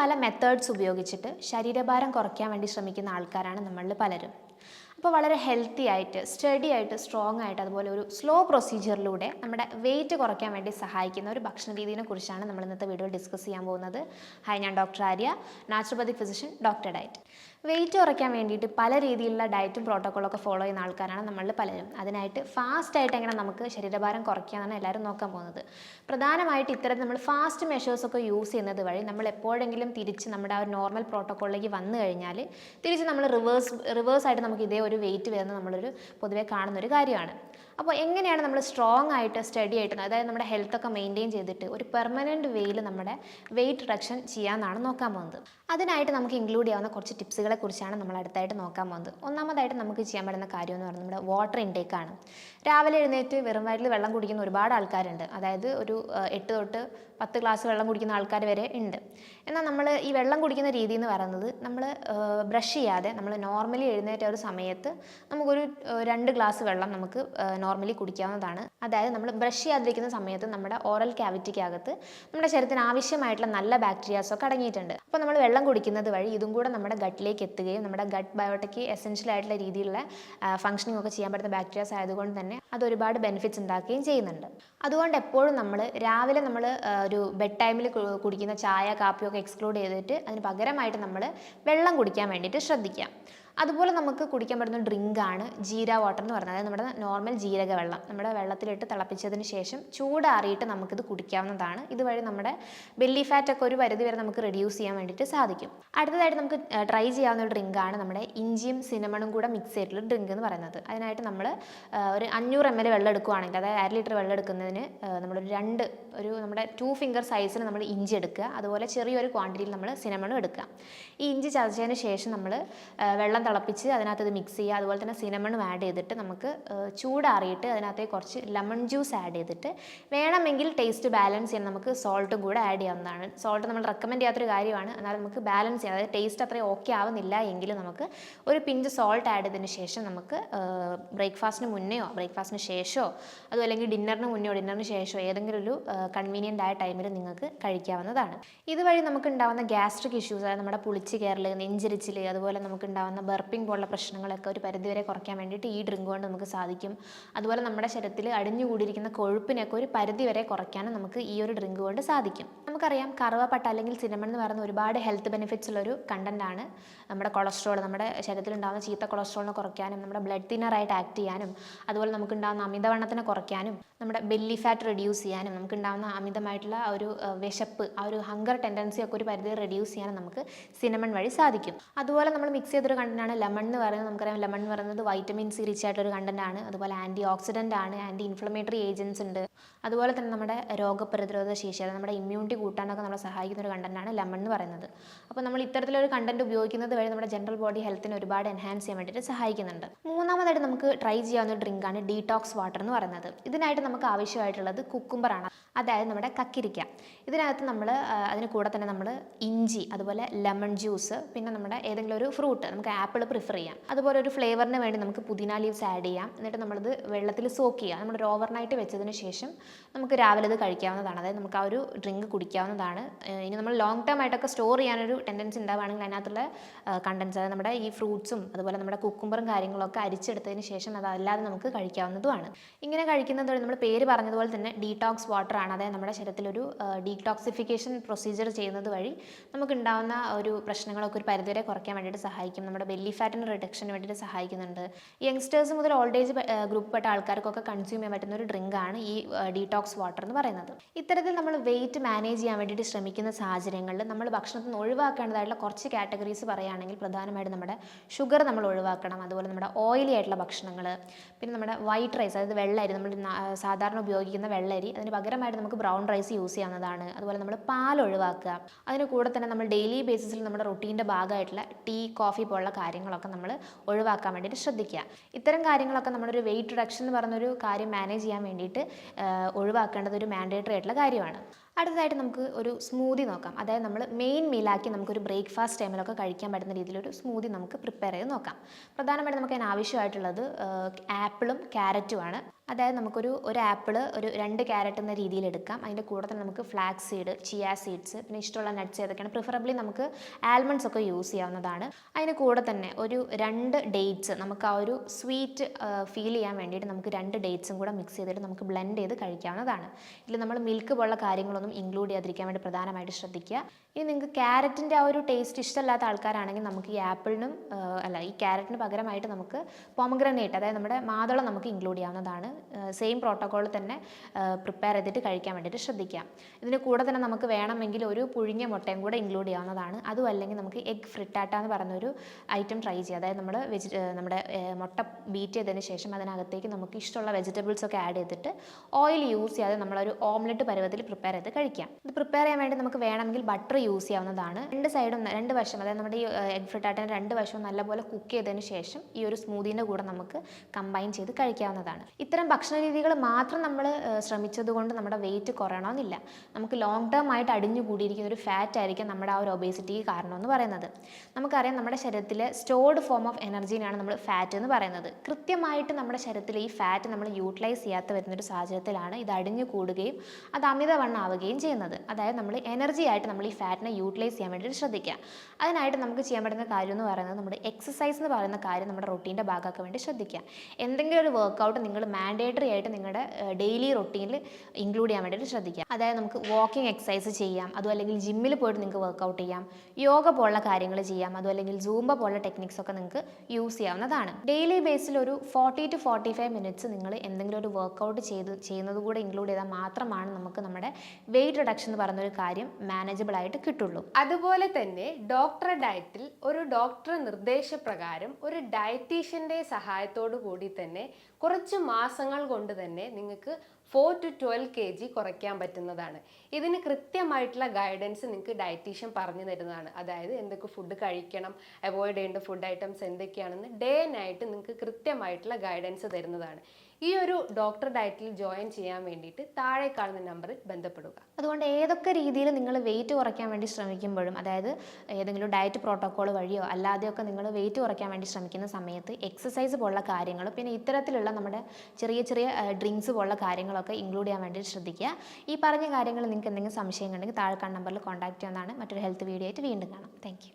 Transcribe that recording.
പല മെത്തേഡ്സ് ഉപയോഗിച്ചിട്ട് ശരീരഭാരം കുറയ്ക്കാൻ വേണ്ടി ശ്രമിക്കുന്ന ആൾക്കാരാണ് നമ്മളിൽ പലരും. അപ്പോൾ വളരെ ഹെൽത്തി ആയിട്ട് സ്റ്റഡി ആയിട്ട് സ്ട്രോങ് ആയിട്ട് അതുപോലെ ഒരു സ്ലോ പ്രൊസീജിയറിലൂടെ നമ്മുടെ വെയിറ്റ് കുറയ്ക്കാൻ വേണ്ടി സഹായിക്കുന്ന ഒരു ഭക്ഷണ രീതിയെ കുറിച്ചാണ് നമ്മൾ ഇന്നത്തെ വീഡിയോ ഡിസ്കസ് ചെയ്യാൻ പോകുന്നത്. ഹായ് ഞാൻ doctor Arya naturopathic physician doctor diet weight കുറയ്ക്കാൻ വേണ്ടിയിട്ട് പല രീതിയിലുള്ള ഡയറ്റും പ്രോട്ടോക്കോളൊക്കെ ഫോളോ ചെയ്യുന്ന ആൾക്കാരാണ് നമ്മളിൽ പലരും. അതിനായിട്ട് ഫാസ്റ്റായിട്ട് എങ്ങനെ നമുക്ക് ശരീരഭാരം കുറയ്ക്കാമെന്നാണ് എല്ലാവരും നോക്കാൻ പോകുന്നത്. പ്രധാനമായിട്ട് ഇത്തരത്തിൽ നമ്മൾ ഫാസ്റ്റ് മെഷേഴ്സ് ഒക്കെ യൂസ് ചെയ്യുന്നത് വഴി നമ്മൾ എപ്പോഴെങ്കിലും തിരിച്ച് നമ്മുടെ ആ ഒരു നോർമൽ പ്രോട്ടോക്കോളിലേക്ക് വന്നു കഴിഞ്ഞാൽ തിരിച്ച് നമ്മൾ റിവേഴ്സ് റിവേഴ്സായിട്ട് നമുക്ക് ഇതേ ഒരു വെയിറ്റ് വരുന്നത് നമ്മളൊരു പൊതുവേ കാണുന്നൊരു കാര്യമാണ്. അപ്പോൾ എങ്ങനെയാണ് നമ്മൾ സ്ട്രോങ് ആയിട്ട് സ്റ്റഡി ആയിട്ട് അതായത് നമ്മുടെ ഹെൽത്തൊക്കെ മെയിന്റെയിൻ ചെയ്തിട്ട് ഒരു പെർമനന്റ് വേയിൽ നമ്മുടെ വെയിറ്റ് റിഡക്ഷൻ ചെയ്യാമെന്നാണ് നോക്കാൻ പോകുന്നത്. അതിനായിട്ട് നമുക്ക് ഇൻക്ലൂഡ് ചെയ്യാവുന്ന കുറച്ച് ടിപ്സുകളെ കുറിച്ചാണ് നമ്മൾ അടുത്തായിട്ട് നോക്കാൻ പോകുന്നത്. ഒന്നാമതായിട്ട് നമുക്ക് ചെയ്യാൻ പറ്റുന്ന കാര്യം എന്ന് പറയുന്നത് നമ്മുടെ വാട്ടർ ഇൻടേക്ക് ആണ്. രാവിലെ എഴുന്നേറ്റ് വെറും വയറ്റിൽ വെള്ളം കുടിക്കുന്ന ഒരുപാട് ആൾക്കാരുണ്ട്. അതായത് ഒരു എട്ട് തൊട്ട് പത്ത് ഗ്ലാസ് വെള്ളം കുടിക്കുന്ന ആൾക്കാർ വരെ ഉണ്ട്. എന്നാൽ നമ്മൾ ഈ വെള്ളം കുടിക്കുന്ന രീതി എന്ന് പറയുന്നത് നമ്മൾ ബ്രഷ് ചെയ്യാതെ നമ്മൾ നോർമലി എഴുന്നേറ്റ ഒരു സമയത്ത് നമുക്കൊരു രണ്ട് ഗ്ലാസ് വെള്ളം നമുക്ക് നോർമലി കുടിക്കാവുന്നതാണ്. അതായത് നമ്മൾ ബ്രഷ് ചെയ്യാതിരിക്കുന്ന സമയത്ത് നമ്മുടെ ഓറൽ ക്യാവിറ്റിക്കകത്ത് നമ്മുടെ ശരീരത്തിന് ആവശ്യമായിട്ടുള്ള നല്ല ബാക്ടീരിയാസൊക്കെ അടങ്ങിയിട്ടുണ്ട്. അപ്പോൾ നമ്മൾ വെള്ളം കുടിക്കുന്നത് വഴി ഇതും കൂടെ നമ്മുടെ ഗട്ടിലേക്ക് എത്തുകയും നമ്മുടെ ഗട്ട് ബയോട്ടയ്ക്ക് എസെൻഷ്യൽ ആയിട്ടുള്ള രീതിയിലുള്ള ഫംഗ്ഷനിങ് ഒക്കെ ചെയ്യാൻ പറ്റുന്ന ബാക്ടീരിയാസ് ആയതുകൊണ്ട് തന്നെ അത് ഒരുപാട് ബെനിഫിറ്റ്സ് ഉണ്ടാക്കുകയും ചെയ്യുന്നുണ്ട്. അതുകൊണ്ട് എപ്പോഴും നമ്മൾ രാവിലെ നമ്മൾ ഒരു ബെഡ് ടൈമിൽ കുടിക്കുന്ന ചായ കാപ്പിയൊക്കെ എക്സ്ക്ലൂഡ് ചെയ്തിട്ട് അതിന് പകരമായിട്ട് നമ്മൾ വെള്ളം കുടിക്കാൻ വേണ്ടിയിട്ട് ശ്രദ്ധിക്കാം അതുപോലെ നമുക്ക് കുടിക്കാൻ പറ്റുന്ന ഡ്രിങ്കാണ് ജീര വാട്ടർ എന്ന് അതായത് നമ്മുടെ നോർമൽ ജീരക വെള്ളം നമ്മുടെ വെള്ളത്തിലിട്ട് തിളപ്പിച്ചതിന് ശേഷം ചൂടാറിയിട്ട് നമുക്കിത് കുടിക്കാവുന്നതാണ്. ഇതുവഴി നമ്മുടെ ബെല്ലി ഫാറ്റ് ഒക്കെ ഒരു പരിധി വരെ നമുക്ക് റെഡ്യൂസ് ചെയ്യാൻ വേണ്ടിയിട്ട് സാധിക്കും. അടുത്തതായിട്ട് നമുക്ക് ട്രൈ ചെയ്യാവുന്ന ഒരു ഡ്രിങ്കാണ് നമ്മുടെ ഇഞ്ചിയും സിനമണും കൂടെ മിക്സ് ചെയ്തിട്ടുള്ള ഡ്രിങ്ക് എന്ന് പറയുന്നത്. അതിനായിട്ട് നമ്മൾ ഒരു അഞ്ഞൂറ് എം എൽ വെള്ളം എടുക്കുകയാണെങ്കിൽ അതായത് അര ലിറ്റർ വെള്ളം എടുക്കുന്നതിന് നമ്മളൊരു രണ്ട് ഒരു നമ്മുടെ ടു ഫിംഗർ സൈസിൽ നമ്മൾ ഇഞ്ചി എടുക്കുക. അതുപോലെ ചെറിയൊരു ക്വാണ്ടിറ്റിയിൽ നമ്മൾ സിനമണും എടുക്കുക. ഈ ഇഞ്ചി ചതച്ചതിന് ശേഷം നമ്മൾ വെള്ളം തിളപ്പിച്ച് അതിനകത്ത് ഇത് മിക്സ് ചെയ്യുക. അതുപോലെ തന്നെ സിനമണും ആഡ് ചെയ്തിട്ട് നമുക്ക് ചൂടാറിയിട്ട് അതിനകത്ത് കുറച്ച് ലെമൺ ജ്യൂസ് ആഡ് ചെയ്തിട്ട് വേണമെങ്കിൽ ടേസ്റ്റ് ബാലൻസ് ചെയ്യാൻ നമുക്ക് സോൾട്ടും കൂടെ ആഡ് ചെയ്യാവുന്നതാണ്. സോൾട്ട് നമ്മൾ റെക്കമെൻഡ് ചെയ്യാത്തൊരു കാര്യമാണ്. എന്നാൽ നമുക്ക് ബാലൻസ് ചെയ്യാം. അതായത് ടേസ്റ്റ് അത്രയും ഓക്കെ ആവുന്നില്ല എങ്കിൽ നമുക്ക് ഒരു പിഞ്ച് സോൾട്ട് ആഡ് ചെയ്തതിന് ശേഷം നമുക്ക് ബ്രേക്ക്ഫാസ്റ്റിന് മുന്നെയോ ബ്രേക്ക്ഫാസ്റ്റിന് ശേഷമോ അതും അല്ലെങ്കിൽ ഡിന്നറിന് മുന്നെയോ ഡിന്നറിന് ശേഷമോ ഏതെങ്കിലും ഒരു കൺവീനിയന്റ് ആയ ടൈമിൽ നിങ്ങൾക്ക് കഴിക്കാവുന്നതാണ്. ഇതുവഴി നമുക്ക് ഉണ്ടാകുന്ന ഗ്യാസ്ട്രിക് ഇഷ്യൂസ് അതായത് നമ്മുടെ പുളിച്ച് കയറൽ നെഞ്ചിരിച്ചിൽ അതുപോലെ നമുക്ക് ഉണ്ടാകുന്ന ബർപ്പിംഗ് പോലുള്ള പ്രശ്നങ്ങളൊക്കെ ഒരു പരിധിവരെ കുറയ്ക്കാൻ വേണ്ടിയിട്ട് ഈ ഡ്രിങ്ക് കൊണ്ട് നമുക്ക് സാധിക്കും. അതുപോലെ നമ്മുടെ ശരീരത്തിൽ അടിഞ്ഞുകൂടിയിരിക്കുന്ന കൊഴുപ്പിനെയൊക്കെ ഒരു പരിധിവരെ കുറയ്ക്കാനും നമുക്ക് ഈ ഒരു ഡ്രിങ്ക് കൊണ്ട് സാധിക്കും. നമുക്കറിയാം കറുവപ്പട്ട അല്ലെങ്കിൽ സിനമൺ എന്ന് പറയുന്ന ഒരുപാട് ഹെൽത്ത് ബെനിഫിറ്റ്സ് ഉള്ളൊരു ആണ്. നമ്മുടെ കൊളസ്ട്രോൾ നമ്മുടെ ശരീരത്തിൽ ഉണ്ടാകുന്ന ചീത്ത കൊളസ്ട്രോളിനെ കുറയ്ക്കാനും നമ്മുടെ ബ്ലഡ് തിന്നറായിട്ട് ആക്ട് ചെയ്യാനും അതുപോലെ നമുക്ക് ഉണ്ടാകുന്ന അമിതവണ്ണത്തിനെ കുറയ്ക്കാനും നമ്മുടെ ബെല്ലി ഫാറ്റ് റെഡ്യൂസ് ചെയ്യാനും നമുക്ക് ഉണ്ടാകുന്ന അമിതമായിട്ടുള്ള ഒരു വിശപ്പ് ആ ഒരു ഹങ്കർ ടെൻഡൻസി ഒക്കെ ഒരു പരിധി റെഡ്യൂസ് ചെയ്യാനും നമുക്ക് സിനമൺ വഴി സാധിക്കും. അതുപോലെ നമ്മൾ മിക്സ് ചെയ്തൊരു കണ്ടന്റാണ് ലെമൺ എന്ന് പറയുന്നത്. നമുക്കറിയാം ലെമൺ എന്ന് പറയുന്നത് വൈറ്റമിൻ സി റിച്ച് ആയിട്ടൊരു ആണ്. അതുപോലെ ആന്റി ഓക്സിഡന്റ് ആണ് ആന്റി ഇൻഫ്ലമേറ്ററി ഏജൻസ് ഉണ്ട്. അതുപോലെ തന്നെ നമ്മുടെ രോഗപ്രതിരോധ ശേഷി അതായത് നമ്മുടെ ഇമ്മ്യൂണിറ്റി കൂട്ടാനൊക്കെ നമ്മളെ സഹായിക്കുന്ന ഒരു കണ്ടന്റാണ് ലെമൺ എന്ന് പറയുന്നത്. അപ്പോൾ നമ്മൾ ഇത്തരത്തിലൊരു കണ്ടന്റ് ഉപയോഗിക്കുന്നത് വഴി നമ്മുടെ ജനറൽ ബോഡി ഹെൽത്തിന് ഒരുപാട് എൻഹാൻസ് ചെയ്യാൻ വേണ്ടിയിട്ട് സഹായിക്കുന്നുണ്ട്. മൂന്നാമതായിട്ട് നമുക്ക് ട്രൈ ചെയ്യാവുന്ന ഡ്രിങ്കാണ് ഡീടോക്സ് വാട്ടർ എന്ന് പറയുന്നത്. ഇതിനായിട്ട് നമുക്ക് ആവശ്യമായിട്ടുള്ളത് കുക്കുംബറാണ് അതായത് നമ്മുടെ കക്കിരിക്ക. ഇതിനകത്ത് നമ്മൾ അതിന് കൂടെ തന്നെ നമ്മൾ ഇഞ്ചി അതുപോലെ ലെമൺ ജ്യൂസ് പിന്നെ നമ്മുടെ ഏതെങ്കിലും ഒരു ഫ്രൂട്ട് നമുക്ക് ആപ്പിൾ പ്രിഫർ ചെയ്യാം. അതുപോലെ ഒരു ഫ്ലേവറിന് വേണ്ടി നമുക്ക് പുതിന ലീവ്സ് ആഡ് ചെയ്യാം. എന്നിട്ട് നമ്മളിത് വെള്ളത്തിൽ സോക്ക് ചെയ്യാം. നമ്മൾ ഓവർനൈറ്റ് വെച്ചതിന് ശേഷം നമുക്ക് രാവിലെ ഇത് കഴിക്കാവുന്നതാണ്. അതായത് നമുക്ക് ആ ഒരു ഡ്രിങ്ക് കുടിക്കാവുന്നതാണ്. ഇനി നമ്മൾ ലോങ് ടേം ആയിട്ടൊക്കെ സ്റ്റോർ ചെയ്യാനൊരു ടെൻഡൻസി ഉണ്ടാവുകയാണെങ്കിൽ അതിനകത്തുള്ള കണ്ടൻസ് അതായത് നമ്മുടെ ഈ ഫ്രൂട്ട്സും അതുപോലെ നമ്മുടെ കുക്കുംബറും കാര്യങ്ങളൊക്കെ അരിച്ചെടുത്തതിന് ശേഷം അതല്ലാതെ നമുക്ക് കഴിക്കാവുന്നതുമാണ്. ഇങ്ങനെ കഴിക്കുന്നതോടെ നമ്മൾ പേര് പറഞ്ഞതുപോലെ തന്നെ ഡീടോക്സ് വാട്ടർ ആണ് അതായത് നമ്മുടെ ശരീരത്തിലൊരു ഡീടോക്സിഫിക്കേഷൻ പ്രൊസീജിയർ ചെയ്യുന്നത് വഴി നമുക്ക് ഉണ്ടാകുന്ന ഒരു പ്രശ്നങ്ങളൊക്കെ ഒരു പരിധിവരെ കുറയ്ക്കാൻ വേണ്ടിയിട്ട് സഹായിക്കും. നമ്മുടെ ബെല്ലി ഫാറ്റിന് റിഡക്ഷന് വേണ്ടിയിട്ട് സഹായിക്കുന്നുണ്ട്. യങ്സ്റ്റേഴ്സ് മുതൽ ഓൾഡ് ഏജ് ഗ്രൂപ്പിൽപ്പെട്ട ആൾക്കാർക്കൊക്കെ കൺസ്യൂം ചെയ്യാൻ പറ്റുന്ന ഒരു ഡ്രിങ്കാണ് ഈ ഡീടോക്സ് വാട്ടർ എന്ന് പറയുന്നത്. ഇത്തരത്തിൽ നമ്മൾ വെയിറ്റ് മാനേജ് ചെയ്യാൻ വേണ്ടിയിട്ട് ശ്രമിക്കുന്ന സാഹചര്യങ്ങളിൽ നമ്മൾ ഭക്ഷണത്തിൽ നിന്ന് ഒഴിവാക്കേണ്ടതായിട്ടുള്ള കുറച്ച് കാറ്റഗറീസ് പറയുകയാണെങ്കിൽ പ്രധാനമായിട്ടും നമ്മുടെ ഷുഗർ നമ്മൾ ഒഴിവാക്കണം. അതുപോലെ നമ്മുടെ ഓയിലി ആയിട്ടുള്ള ഭക്ഷണങ്ങൾ. പിന്നെ നമ്മുടെ വൈറ്റ് റൈസ് അതായത് വെള്ളരി നമ്മൾ സാധാരണ ഉപയോഗിക്കുന്ന വെള്ളരി അതിന് നമുക്ക് ബ്രൗൺ റൈസ് യൂസ് ചെയ്യാവുന്നതാണ്. അതുപോലെ നമ്മൾ പാൽ ഒഴിവാക്കുക. അതിന് കൂടെ തന്നെ നമ്മൾ ഡെയിലി ബേസിസിൽ നമ്മുടെ റൊട്ടീന്റെ ഭാഗമായിട്ടുള്ള ടീ കോഫി പോലുള്ള കാര്യങ്ങളൊക്കെ നമ്മൾ ഒഴിവാക്കാൻ വേണ്ടിയിട്ട് ശ്രദ്ധിക്കുക. ഇത്തരം കാര്യങ്ങളൊക്കെ നമ്മളൊരു വെയിറ്റ് റിഡക്ഷൻ എന്ന് പറഞ്ഞൊരു കാര്യം മാനേജ് ചെയ്യാൻ വേണ്ടിയിട്ട് ഒഴിവാക്കേണ്ടത് ഒരു മാൻഡേറ്ററി ആയിട്ടുള്ള കാര്യമാണ്. അടുത്തതായിട്ട് നമുക്ക് ഒരു സ്മൂതി നോക്കാം. അതായത് നമ്മൾ മെയിൻ മീലാക്കി നമുക്കൊരു ബ്രേക്ക്ഫാസ്റ്റ് ടൈമിലൊക്കെ കഴിക്കാൻ പറ്റുന്ന രീതിയിലൊരു സ്മൂതി നമുക്ക് പ്രിപ്പയർ ചെയ്ത് നോക്കാം. പ്രധാനമായിട്ട് നമുക്ക് അതിന് ആവശ്യമായിട്ടുള്ളത് ആപ്പിളും ക്യാരറ്റുമാണ് അതായത് നമുക്കൊരു ഒരു ആപ്പിൾ ഒരു രണ്ട് ക്യാരറ്റ് എന്ന രീതിയിൽ എടുക്കാം. അതിന്റെ കൂടെ തന്നെ നമുക്ക് ഫ്ലാക്സ് സീഡ് ചിയ സീഡ്സ് പിന്നെ ഇഷ്ടമുള്ള നട്ട്സ് ഏതൊക്കെയാണ് പ്രിഫറബ്ലി നമുക്ക് ആൽമണ്ട്സ് ഒക്കെ യൂസ് ചെയ്യാവുന്നതാണ്. അതിന് കൂടെ തന്നെ ഒരു രണ്ട് ഡേറ്റ്സ് നമുക്ക് ആ ഒരു സ്വീറ്റ് ഫീൽ ചെയ്യാൻ വേണ്ടിയിട്ട് നമുക്ക് രണ്ട് ഡേറ്റ്സും കൂടെ മിക്സ് ചെയ്തിട്ട് നമുക്ക് ബ്ലെൻഡ് ചെയ്ത് കഴിക്കാവുന്നതാണ്. ഇതിൽ നമ്മൾ മിൽക്ക് പോലുള്ള കാര്യങ്ങളൊന്നും ഇൻക്ലൂഡ് ചെയ്യാതിരിക്കാൻ വേണ്ടി പ്രധാനമായിട്ട് ശ്രദ്ധിക്കുക. ഇനി നിങ്ങൾക്ക് ക്യാരറ്റിന്റെ ആ ഒരു ടേസ്റ്റ് ഇഷ്ടമല്ലാത്ത ആൾക്കാരാണെങ്കിൽ നമുക്ക് ഈ ആപ്പിളിനും അല്ല ഈ ക്യാരറ്റിന് പകരമായിട്ട് നമുക്ക് പൊമഗ്രനേറ്റ് അതായത് നമ്മുടെ മാതളം നമുക്ക് ഇൻക്ലൂഡ് ചെയ്യാവുന്നതാണ്. സെയിം പ്രോട്ടോകോൾ തന്നെ പ്രിപ്പയർ ചെയ്തിട്ട് കഴിക്കാൻ വേണ്ടിയിട്ട് ശ്രദ്ധിക്കാം. ഇതിന് കൂടെ തന്നെ നമുക്ക് വേണമെങ്കിൽ ഒരു പുഴുങ്ങിയ മുട്ടയും കൂടെ ഇൻക്ലൂഡ് ചെയ്യാവുന്നതാണ്. അതും അല്ലെങ്കിൽ നമുക്ക് എഗ് ഫ്രിട്ടാട്ട എന്ന് പറഞ്ഞൊരു ഐറ്റം ട്രൈ ചെയ്യുക അതായത് നമ്മൾ വെജി നമ്മുടെ മുട്ട ബീറ്റ് ചെയ്തതിന് ശേഷം അതിനകത്തേക്ക് നമുക്ക് ഇഷ്ടമുള്ള വെജിറ്റബിൾസ് ഒക്കെ ആഡ് ചെയ്തിട്ട് ഓയിൽ യൂസ് ചെയ്യാതെ നമ്മളൊരു ഓംലെറ്റ് പരുവത്തിൽ പ്രിപ്പയർ ചെയ്ത് കഴിക്കാം. ഇത് പ്രിപ്പയർ ചെയ്യാൻ വേണ്ടി നമുക്ക് വേണമെങ്കിൽ ബട്ടർ യൂസ് ചെയ്യാവുന്നതാണ്. രണ്ട് സൈഡും രണ്ട് വശം അതായത് നമ്മുടെ ഈ എഗ് ഫ്രിട്ടാട്ടിന്റെ രണ്ട് വശവും നല്ലപോലെ കുക്ക് ചെയ്തതിന് ശേഷം ഈ ഒരു സ്മൂതിന്റെ കൂടെ നമുക്ക് കമ്പൈൻ ചെയ്ത് കഴിക്കാവുന്നതാണ്. ഇത്തരം ഭക്ഷണ രീതികൾ മാത്രം നമ്മൾ ശ്രമിച്ചത് കൊണ്ട് നമ്മുടെ വെയിറ്റ് കുറയണമെന്നില്ല. നമുക്ക് ലോങ് ടേം ആയിട്ട് അടിഞ്ഞു കൂടിയിരിക്കുന്ന ഒരു ഫാറ്റ് ആയിരിക്കും നമ്മുടെ ആ ഒരു ഒബേസിറ്റിക്ക് കാരണമെന്ന് പറയുന്നത്. നമുക്കറിയാം നമ്മുടെ ശരീരത്തിലെ സ്റ്റോർഡ് ഫോം ഓഫ് എനർജീനാണ് നമ്മൾ ഫാറ്റ് എന്ന് പറയുന്നത്. കൃത്യമായിട്ട് നമ്മുടെ ശരീരത്തിൽ ഈ ഫാറ്റ് നമ്മൾ യൂട്ടിലൈസ് ചെയ്യാത്ത വരുന്നൊരു സാഹചര്യത്തിലാണ് ഇത് അടിഞ്ഞു കൂടുകയും അത് അമിതവണ്ണാവുകയും ചെയ്യുന്നത്. അതായത് നമ്മൾ എനർജി ആയിട്ട് നമ്മൾ ഈ ഫാറ്റിനെ യൂട്ടിലൈസ് ചെയ്യാൻ വേണ്ടിയിട്ട് ശ്രദ്ധിക്കുക. അതിനായിട്ട് നമുക്ക് ചെയ്യാൻ പറ്റുന്ന കാര്യം എന്ന് പറയുന്നത് നമ്മുടെ എക്സസൈസ് എന്ന് പറയുന്ന കാര്യം നമ്മുടെ റൊട്ടീന്റെ ഭാഗമാക്കാൻ വേണ്ടി ശ്രദ്ധിക്കുക. എന്തെങ്കിലും ഒരു വർക്കൗട്ട് നിങ്ങൾ മാൻഡേറ്ററി ആയിട്ട് നിങ്ങളുടെ ഡെയിലി റൊട്ടീനിൽ ഇൻക്ലൂഡ് ചെയ്യാൻ വേണ്ടിയിട്ട് ശ്രദ്ധിക്കുക അതായത് നമുക്ക് വാക്കിംഗ് എക്സസൈസ് ചെയ്യാം അതും അല്ലെങ്കിൽ ജിമ്മിൽ പോയിട്ട് നിങ്ങൾക്ക് വർക്കൗട്ട് ചെയ്യാം യോഗ പോലുള്ള കാര്യങ്ങൾ ചെയ്യാം അതും അല്ലെങ്കിൽ സൂംബ പോലുള്ള ടെക്നിക്സ് ഒക്കെ നിങ്ങൾക്ക് യൂസ് ചെയ്യാവുന്നതാണ്. ഡെയിലി ബേസിൽ ഒരു forty to forty five minutes നിങ്ങൾ എന്തെങ്കിലും ഒരു വർക്കൗട്ട് ചെയ്ത് ചെയ്യുന്നത് കൂടെ ഇൻക്ലൂഡ് ചെയ്താൽ മാത്രമാണ് നമുക്ക് നമ്മുടെ വെയിറ്റ് റിഡക്ഷൻ എന്ന് ഒരു കാര്യം മാനേജബിൾ ആയിട്ട് കിട്ടുള്ളൂ. അതുപോലെ തന്നെ ഡോക്ടറെ ഡയറ്റിൽ ഒരു ഡോക്ടർ നിർദ്ദേശപ്രകാരം ഒരു ഡയറ്റീഷ്യന്റെ സഹായത്തോടു കൂടി തന്നെ കുറച്ച് മാസങ്ങൾ കൊണ്ട് തന്നെ നിങ്ങൾക്ക് four to twelve K G കുറയ്ക്കാൻ പറ്റുന്നതാണ്. ഇതിന് കൃത്യമായിട്ടുള്ള ഗൈഡൻസ് നിങ്ങൾക്ക് ഡയറ്റീഷ്യൻ പറഞ്ഞു തരുന്നതാണ്. അതായത് എന്തൊക്കെ ഫുഡ് കഴിക്കണം അവോയ്ഡ് ചെയ്യേണ്ട ഫുഡ് ഐറ്റംസ് എന്തൊക്കെയാണെന്ന് ഡേ നൈറ്റ് നിങ്ങൾക്ക് കൃത്യമായിട്ടുള്ള ഗൈഡൻസ് തരുന്നതാണ്. ഈ ഒരു ഡോക്ടർ ഡയറ്റിൽ ജോയിൻ ചെയ്യാൻ വേണ്ടിയിട്ട് താഴെ കാണുന്ന നമ്പറിൽ ബന്ധപ്പെടുക. അതുകൊണ്ട് ഏതൊക്കെ രീതിയിൽ നിങ്ങൾ വെയിറ്റ് കുറയ്ക്കാൻ വേണ്ടി ശ്രമിക്കുമ്പോഴും അതായത് ഏതെങ്കിലും ഡയറ്റ് പ്രോട്ടോക്കോൾ വഴിയോ അല്ലാതെയൊക്കെ നിങ്ങൾ വെയിറ്റ് കുറയ്ക്കാൻ വേണ്ടി ശ്രമിക്കുന്ന സമയത്ത് എക്സസൈസ് പോലുള്ള കാര്യങ്ങൾ പിന്നെ ഇത്തരത്തിലുള്ള നമ്മുടെ ചെറിയ ചെറിയ ഡ്രിങ്ക്സ് പോലുള്ള കാര്യങ്ങളൊക്കെ ഇൻക്ലൂഡ് ചെയ്യാൻ വേണ്ടി ശ്രദ്ധിക്കുക. ഈ പറഞ്ഞ കാര്യങ്ങൾ നിങ്ങൾക്ക് എന്തെങ്കിലും സംശയം ഉണ്ടെങ്കിൽ താഴെ കാണുന്ന നമ്പറിൽ കോൺടാക്ട് ചെയ്യുന്നതാണ് മറ്റൊരു ഹെൽത്ത് വീഡിയോ ആയിട്ട് വീണ്ടും കാണാം. താങ്ക്